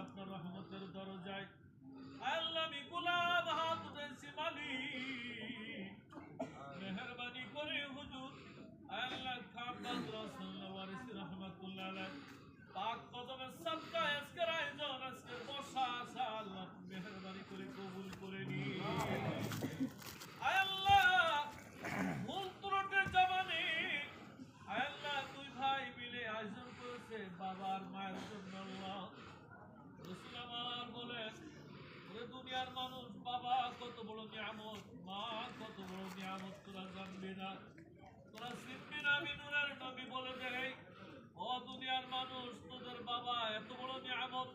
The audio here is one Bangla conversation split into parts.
আপনার রহমতের দরজায় না তোরা শিখবি না নবী বলে দেয় ও দুনিয়ার মানুষ তোদের বাবা এত বড় নিয়ামত।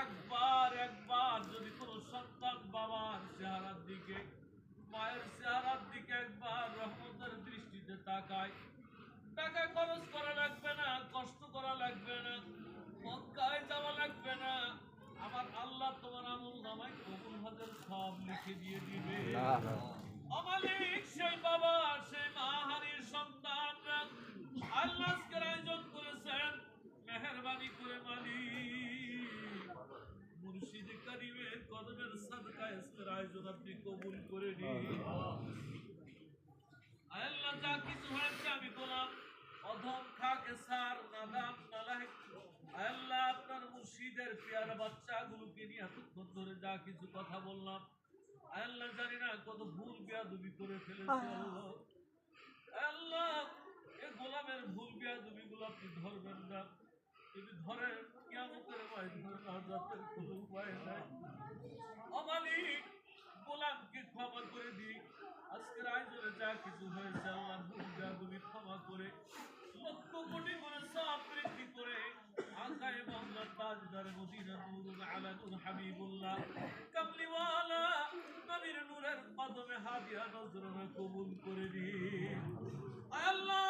একবার একবার যদি কোনো সন্তান বাবার চেহারার দিকে মায়ের চেহারার দিকে একবার রহমতের দৃষ্টিতে তাকায় টাকা খরচ করা লাগবে না কষ্ট করা লাগবে না মক্কায় যাওয়া লাগবে না আমার আল্লাহ তোমার আমল নামায় কবুল হাজার সব লিখে দিয়ে দিবে। অমালিক সেই বাবা কবুল করে আল্লাহ যা কিছু হয়েছে আমি বললাম অধম খাকে সার নাদাম নালাহেক আল্লাহ আপনার মুর্শিদের পেয়ারা বাচ্চাগুলোকে নিয়ে এতক্ষণ ধরে যা কিছু কথা বললাম। আল্লাহ জানি না কত ভুল বেয়াদবি করে ফেলেছি আল্লাহ। এ গোলামের ভুল বেয়াদবি গুলো আপনি ধরবেন না। যদি ধরেন কিয়ামতের ময়দানে নাজাতের কোনো উপায় নাই। অমালিক যা কিছু হয়েছে, আল্লাহ ভুল তুমি ক্ষমা করে, লক্ষ কোটি করে সব করে আকায় মোহাম্মদ তাজদার মদিনা নূরুল আলা হাবিবুল্লাহ কামলিওয়ালা নবীর নূরের কদমে হাদিয়া নজরে কবুল করে দিন। আল্লাহ!